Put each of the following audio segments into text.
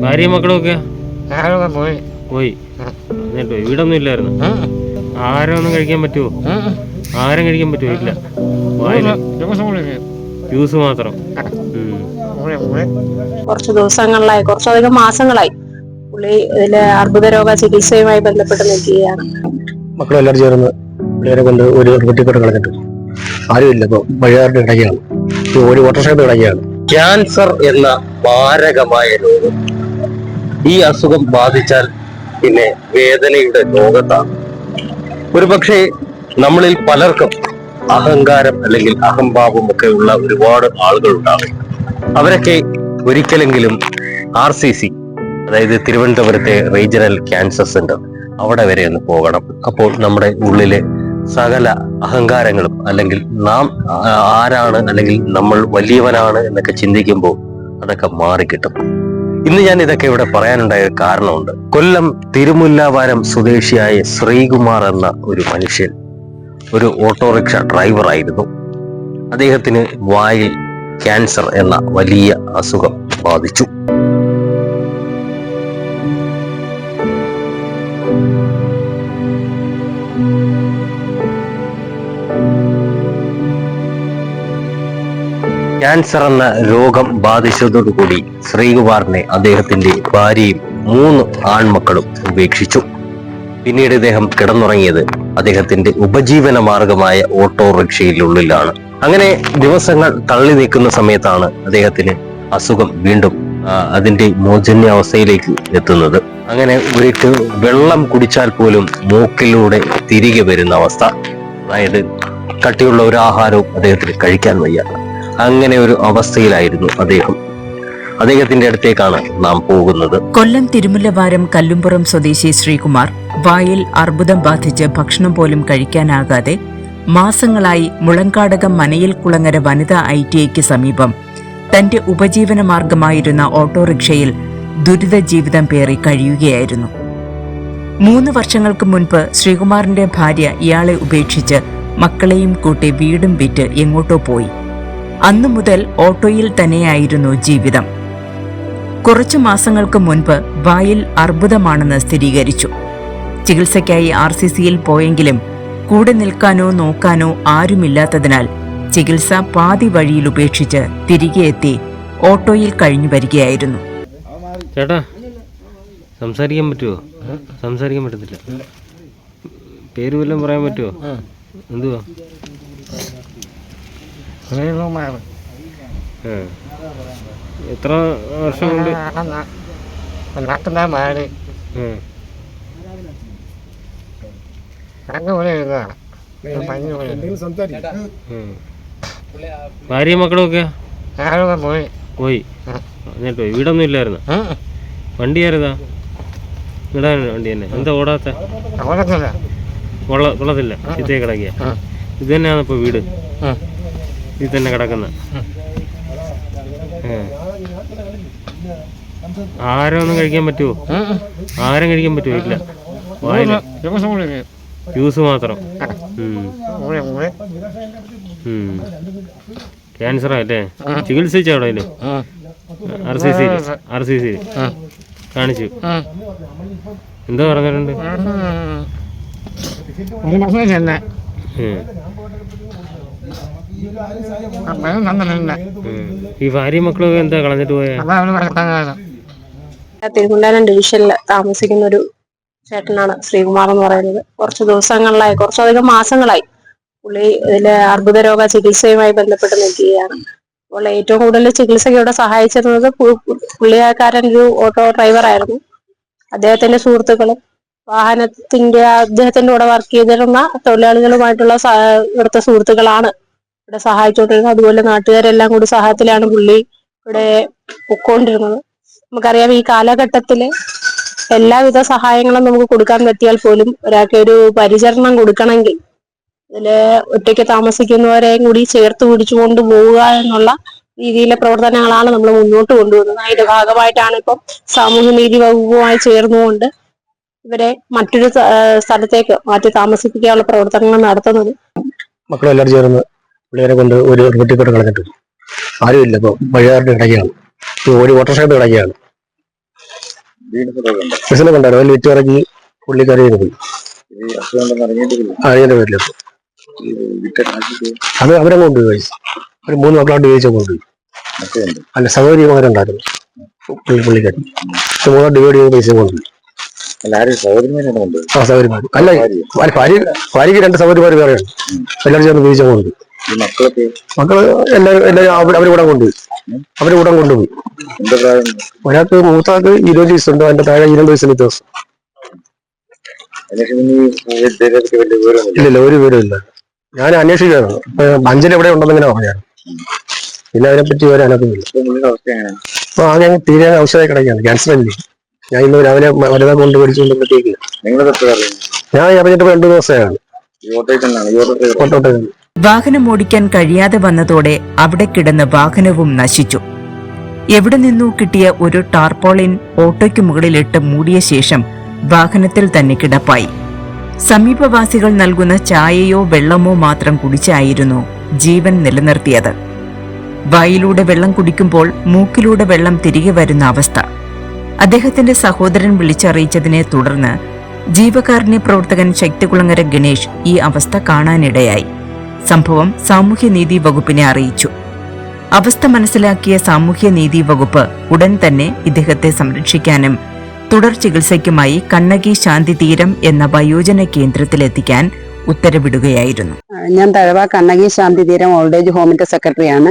ഭാര്യയും മക്കളും ഒക്കെ ആരൊക്കെ പോയി? പോയി. എന്നിട്ടോ വീടൊന്നും ഇല്ലായിരുന്നു. ആരും ഒന്നും കഴിക്കാൻ പറ്റുമോ ആരും കഴിക്കാൻ പറ്റുമോ ഇല്ല. ജ്യൂസ് മാത്രം. കുറച്ച് ദിവസങ്ങളിലായി. കുറച്ചധികം മാസങ്ങളായി. പുള്ളി ഇതിലെ അർബുദ രോഗ ചികിത്സയുമായി ബന്ധപ്പെട്ട് നിൽക്കുകയാണ്. മക്കളെല്ലാവരും ചേർന്ന് പിള്ളേരെ കൊണ്ട് ഒരു കുട്ടിക്കോട്ട് കളഞ്ഞിട്ട് ആരുമില്ല. ഇപ്പൊ വഴിയാറിന്റെ ഇടയ്ക്കാണ് ഒരു ഓട്ടോറിക്ഷയുടെ ഇടയ്ക്കാണ് ക്യാൻസർ എന്ന മാരകമായ രോഗം. ഈ അസുഖം ബാധിച്ചാൽ പിന്നെ വേദനയുടെ ലോകത്താണ്. ഒരുപക്ഷെ നമ്മളിൽ പലർക്കും അഹങ്കാരം അല്ലെങ്കിൽ അഹംഭാവം ഒക്കെ ഉള്ള ഒരുപാട് ആളുകൾ ഉണ്ടാകും. അവരൊക്കെ ഒരിക്കലെങ്കിലും ആർ സി സി അതായത് തിരുവനന്തപുരത്തെ റീജിയണൽ ക്യാൻസർ സെന്റർ അവിടെ വരെ ഒന്ന് പോകണം. അപ്പോൾ നമ്മുടെ ഉള്ളിലെ സകല അഹങ്കാരങ്ങളും അല്ലെങ്കിൽ നാം ആരാണ് അല്ലെങ്കിൽ നമ്മൾ വലിയവനാണ് എന്നൊക്കെ ചിന്തിക്കുമ്പോൾ അതൊക്കെ മാറിക്കിട്ടും. ഇന്ന് ഞാൻ ഇതൊക്കെ ഇവിടെ പറയാനുണ്ടായ ഒരു കാരണമുണ്ട്. കൊല്ലം തിരുമുല്ലാവാരം സ്വദേശിയായ ശ്രീകുമാർ എന്ന ഒരു മനുഷ്യൻ ഒരു ഓട്ടോറിക്ഷ ഡ്രൈവറായിരുന്നു അദ്ദേഹത്തിന് വായിൽ ക്യാൻസർ എന്ന വലിയ അസുഖം ബാധിച്ചു. ക്യാൻസർ എന്ന രോഗം ബാധിച്ചതോടുകൂടി ശ്രീകുമാറിനെ അദ്ദേഹത്തിന്റെ ഭാര്യയും മൂന്ന് ആൺമക്കളും ഉപേക്ഷിച്ചു. പിന്നീട് ഇദ്ദേഹം കിടന്നുറങ്ങിയത് അദ്ദേഹത്തിന്റെ ഉപജീവന മാർഗമായ ഓട്ടോറിക്ഷയിലുള്ളിലാണ്. അങ്ങനെ ദിവസങ്ങൾ തള്ളി നീക്കുന്ന സമയത്താണ് അദ്ദേഹത്തിന് അസുഖം വീണ്ടും അതിന്റെ മോചന്യാവസ്ഥയിലേക്ക് എത്തുന്നത്. അങ്ങനെ ഒരിട്ട് വെള്ളം കുടിച്ചാൽ പോലും മൂക്കിലൂടെ തിരികെ വരുന്ന അവസ്ഥ. അതായത് കട്ടിയുള്ള ഒരു ആഹാരവും അദ്ദേഹത്തിന് കഴിക്കാൻ വയ്യ അങ്ങനെ ഒരു അവസ്ഥയിലായിരുന്നു അദ്ദേഹം. അദ്ദേഹത്തിന്റെ അടുത്തേക്കാണ് നാം പോകുന്നത്. കൊല്ലം തിരുമുല്ലവാരം കല്ലുംപുറം സ്വദേശി ശ്രീകുമാർ വായിൽ അർബുദം ബാധിച്ച് ഭക്ഷണം പോലും കഴിക്കാനാകാതെ മാസങ്ങളായി മുളങ്കാടകം മനയിൽ കുളങ്ങര വനിതാ ഐ ടി ഐക്ക് സമീപം തന്റെ ഉപജീവന മാർഗമായിരുന്ന ഓട്ടോറിക്ഷയിൽ ദുരിത ജീവിതം പേറി കഴിയുകയായിരുന്നു. മൂന്ന് വർഷങ്ങൾക്ക് മുൻപ് ശ്രീകുമാറിന്റെ ഭാര്യ ഇയാളെ ഉപേക്ഷിച്ച് മക്കളെയും കൂട്ടി വീടും വിറ്റ് എങ്ങോട്ടോ പോയി. അന്നു മുതൽ ഓട്ടോയിൽ തന്നെയായിരുന്നു ജീവിതം. കുറച്ചു മാസങ്ങൾക്ക് മുൻപ് വായിൽ അർബുദമാണെന്ന് സ്ഥിരീകരിച്ചു. ചികിത്സയ്ക്കായി ആർ സി സിയിൽ പോയെങ്കിലും കൂടെ നിൽക്കാനോ നോക്കാനോ ആരുമില്ലാത്തതിനാൽ ചികിത്സ പാതി വഴിയിൽ ഉപേക്ഷിച്ച് തിരികെ എത്തി ഓട്ടോയിൽ കഴിഞ്ഞു വരികയായിരുന്നു. ചേട്ടാ സംസാരിക്കാൻ പറ്റുമോ സംസാരിക്കാൻ പറ്റത്തില്ല. പേര് വല്ലതും പറയാൻ പറ്റുമോ എന്തുവാ? ശ്രീകുമാർ ആ. എത്ര വർഷം കൊണ്ട്? നാട്ടിലെ മാറി. ആ. അങ്ങ് പോലെ ഇരുന്നതാണ് പഞ്ഞു പോലെ ആ. ഭാര്യയും മക്കളും ഒക്കെ? ആരൊക്കെ പോയി? പോയി. എന്നിട്ടോ വീടൊന്നും ഇല്ലായിരുന്നു. വണ്ടി ആയിരുന്നാ ഇടാൻ വണ്ടി തന്നെ. എന്താ ഓടാത്ത? കൊള്ളത്തില്ല. ഇതേ കിടക്കിയ ഇത് തന്നെയാണ് ഇപ്പോൾ വീട്. ഇത് തന്നെ കിടക്കുന്ന. ആരൊന്നും ഒന്നും കഴിക്കാൻ പറ്റുമോ ആരും കഴിക്കാൻ പറ്റുമോ ഇല്ല ജ്യൂസ് മാത്രം. ക്യാൻസറാ അല്ലേ ചികിത്സിച്ചോ അവിടെ. R C C R C C കാണിച്ചു. എന്താ പറഞ്ഞിട്ടുണ്ട്? ഈ ഭാര്യയും മക്കളൊക്കെ എന്താ കളഞ്ഞിട്ട് പോയാ? തിരുവനന്തപുരം ഡിവിഷനിൽ താമസിക്കുന്ന ഒരു ചേട്ടനാണ് ശ്രീകുമാർ എന്ന് പറയുന്നത്. കുറച്ച് ദിവസങ്ങളിലായി കുറച്ചധികം മാസങ്ങളായി. പുള്ളി ഇതിലെ അർബുദ രോഗ ചികിത്സയുമായി ബന്ധപ്പെട്ട് നിൽക്കുകയാണ്. അപ്പോൾ ഏറ്റവും കൂടുതൽ ചികിത്സയ്ക്ക് ഇവിടെ സഹായിച്ചിരുന്നത് പുള്ളിയാക്കാരൻ ഒരു ഓട്ടോ ഡ്രൈവർ ആയിരുന്നു. അദ്ദേഹത്തിന്റെ സുഹൃത്തുക്കളും വാഹനത്തിന്റെ അദ്ദേഹത്തിന്റെ കൂടെ വർക്ക് ചെയ്തിരുന്ന തൊഴിലാളികളുമായിട്ടുള്ള ഇവിടുത്തെ സുഹൃത്തുക്കളാണ് ഇവിടെ സഹായിച്ചുകൊണ്ടിരുന്നത് അതുപോലെ നാട്ടുകാരെല്ലാം കൂടി സഹായത്തിലാണ് പുള്ളി ഇവിടെ പൊക്കോണ്ടിരുന്നത്. നമുക്കറിയാം ഈ കാലഘട്ടത്തിൽ എല്ലാവിധ സഹായങ്ങളും നമുക്ക് കൊടുക്കാൻ പറ്റിയാൽ പോലും ഒരാൾക്ക് ഒരു പരിചരണം കൊടുക്കണമെങ്കിൽ ഇതിൽ ഒറ്റയ്ക്ക് താമസിക്കുന്നവരെയും കൂടി ചേർത്ത് പിടിച്ചു കൊണ്ടുപോവുക എന്നുള്ള രീതിയിലെ പ്രവർത്തനങ്ങളാണ് നമ്മൾ മുന്നോട്ട് കൊണ്ടുവന്നത്. അതിന്റെ ഭാഗമായിട്ടാണ് ഇപ്പം സാമൂഹ്യനീതി വകുപ്പുമായി ചേർന്നുകൊണ്ട് ഇവരെ മറ്റൊരു സ്ഥലത്തേക്ക് മാറ്റി താമസിപ്പിക്കാനുള്ള പ്രവർത്തനങ്ങൾ നടത്തുന്നത്. മക്കളെല്ലാവരും ചേർന്ന് പിള്ളേരെ കൊണ്ട് ഒരു വെട്ടിക്കൊണ്ട് കളഞ്ഞിട്ട് ആരുമില്ല ഇപ്പൊ വഴിയാറിന്റെ ഈ ഒരു ഓട്ടോറിക്ഷയുടെ ഇടയ്ക്കാണ്. ബസ്സിനെ കണ്ടായിരുന്നു അതിൽ ഇറങ്ങി പുള്ളിക്കാരി പോയി അറിയാൻ പേരില്ല അത് അവരങ്ങ് കൊണ്ടുപോയി ഒരു മൂന്ന് മക്കളാണ്ട് ചോദിച്ചാൽ കൊണ്ടുപോയി. അല്ല പുള്ളി പുള്ളിക്കാരി പക്ഷെ മൂന്നോട്ട് ഡിവൈഡ് ചെയ്ത് പൈസ കൊണ്ടുപോയി. ആ അല്ല അല്ല, ഭാര്യ. ഭാര്യക്ക് രണ്ട് സഹോദരിമാർ വേറെയാണ് എല്ലാവരും ചേർന്ന് കൊണ്ടുപോയി. മക്കൾ എല്ലാവരും എല്ലാവരും അവരുടെ അവരെ കൂടെ കൊണ്ടുപോയി. അവരുടെ കൂടെ കൊണ്ടുപോയി. ഒരാൾക്ക് മൂത്താൾക്ക് ഇരുപത് വയസ്സുണ്ട് അതിന്റെ താഴെ ഇരുപത് വയസ്സിന് വ്യത്യാസം. ഇല്ലില്ല ഒരു വീടും ഇല്ല ഞാൻ അന്വേഷിക്കുകയാണ്. ഇപ്പൊ അഞ്ചൽ എവിടെ ഉണ്ടെന്ന് ഇങ്ങനെ പറഞ്ഞാണ് പിന്നെ അതിനെ പറ്റി ഒരു അനക്കമില്ല. അപ്പൊ ആകെ അങ്ങ് തീരെ ഔഷധമായി കിടക്കുകയാണ്. ക്യാൻസർ അല്ലേ? ഞാൻ ഇന്ന് രാവിലെ മരുന്ന് കൊണ്ട് മേടിച്ചുകൊണ്ടിട്ടേക്ക് ഞാൻ അറിഞ്ഞിട്ട് രണ്ടു ദിവസമാണ് വാഹനം ഓടിക്കാൻ കഴിയാതെ വന്നതോടെ അവിടെ കിടന്ന വാഹനവും നശിച്ചു. എവിടെ നിന്നോ കിട്ടിയ ഒരു ടാർപോളിൻ ഓട്ടോയ്ക്ക് മുകളിലിട്ട് മൂടിയ ശേഷം വാഹനത്തിൽ തന്നെ കിടപ്പായി. സമീപവാസികൾ നൽകുന്ന ചായയോ വെള്ളമോ മാത്രം കുടിച്ചായിരുന്നു ജീവൻ നിലനിർത്തിയത്. വായിലൂടെ വെള്ളം കുടിക്കുമ്പോൾ മൂക്കിലൂടെ വെള്ളം തിരികെ വരുന്ന അവസ്ഥ. അദ്ദേഹത്തിന്റെ സഹോദരൻ വിളിച്ചറിയിച്ചതിനെ തുടർന്ന് ജീവകാരുണ്യ പ്രവർത്തകൻ ശക്തികുളങ്ങര ഗണേഷ് ഈ അവസ്ഥ കാണാനിടയായി. സംഭവം സാമൂഹ്യനീതി വകുപ്പിനെ അറിയിച്ചു. അവസ്ഥ മനസ്സിലാക്കിയ സാമൂഹ്യനീതി വകുപ്പ് ഉടൻ തന്നെ ഇദ്ദേഹത്തെ സംരക്ഷിക്കാനും തുടർ ചികിത്സയ്ക്കുമായി കണ്ണകി ശാന്തി തീരം എന്ന വയോജന കേന്ദ്രത്തിലെത്തിക്കാൻ ഉത്തരവിടുകയായിരുന്നു. ഞാൻ തഴവ കണ്ണകി ശാന്തി തീരം ഓൾഡ് ഏജ് ഹോമിന്റെ സെക്രട്ടറിയാണ്.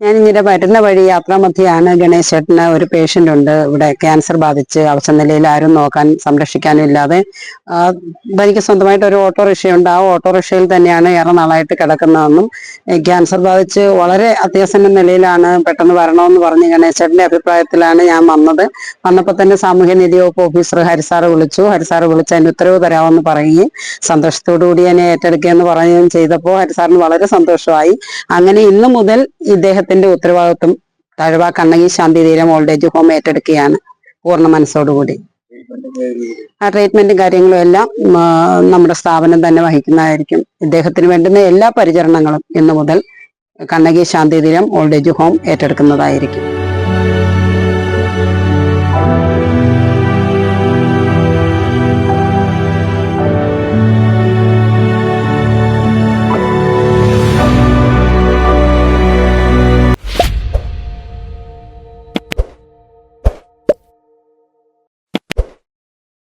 ഞാൻ ഇങ്ങനെ വരുന്ന വഴി യാത്രാമധ്യയാണ് ഗണേശ് ചേട്ടന് ഒരു പേഷ്യന്റ് ഉണ്ട്. ഇവിടെ ക്യാൻസർ ബാധിച്ച് അവശ നിലയിൽ ആരും നോക്കാൻ സംരക്ഷിക്കാനും ഇല്ലാതെ. എനിക്ക് സ്വന്തമായിട്ട് ഒരു ഓട്ടോറിക്ഷയുണ്ട്. ആ ഓട്ടോറിക്ഷയിൽ തന്നെയാണ് ഏറെ നാളായിട്ട് കിടക്കുന്നതെന്നും ക്യാൻസർ ബാധിച്ച് വളരെ അത്യാസന്ന നിലയിലാണ് പെട്ടെന്ന് വരണമെന്ന് പറഞ്ഞ് ഗണേശ് ചേട്ടന്റെ അഭിപ്രായത്തിലാണ് ഞാൻ വന്നത്. വന്നപ്പോൾ തന്നെ സാമൂഹ്യനീതി വകുപ്പ് ഓഫീസർ ഹരിസാറ് വിളിച്ചു. ഹരിസാറ് വിളിച്ച് അതിന് ഉത്തരവ് തരാമെന്ന് പറയുകയും സന്തോഷത്തോടു കൂടി എന്നെ ഏറ്റെടുക്കുകയെന്ന് പറയുകയും ചെയ്തപ്പോൾ ഹരിസാറിന് വളരെ സന്തോഷമായി. അങ്ങനെ ഇന്നു മുതൽ ഇദ്ദേഹത്തിന്റെ ഉത്തരവാദിത്വം തഴവ കണ്ണകി ശാന്തി തീരം ഓൾഡ് ഏജ് ഹോം ഏറ്റെടുക്കുകയാണ് പൂർണ മനസ്സോടുകൂടി. ആ ട്രീറ്റ്മെന്റും കാര്യങ്ങളും എല്ലാം നമ്മുടെ സ്ഥാപനം തന്നെ വഹിക്കുന്നതായിരിക്കും. ഇദ്ദേഹത്തിന് വേണ്ടുന്ന എല്ലാ പരിചരണങ്ങളും ഇന്നു മുതൽ കണ്ണകി ശാന്തി തീരം ഓൾഡ് ഏജ് ഹോം ഏറ്റെടുക്കുന്നതായിരിക്കും.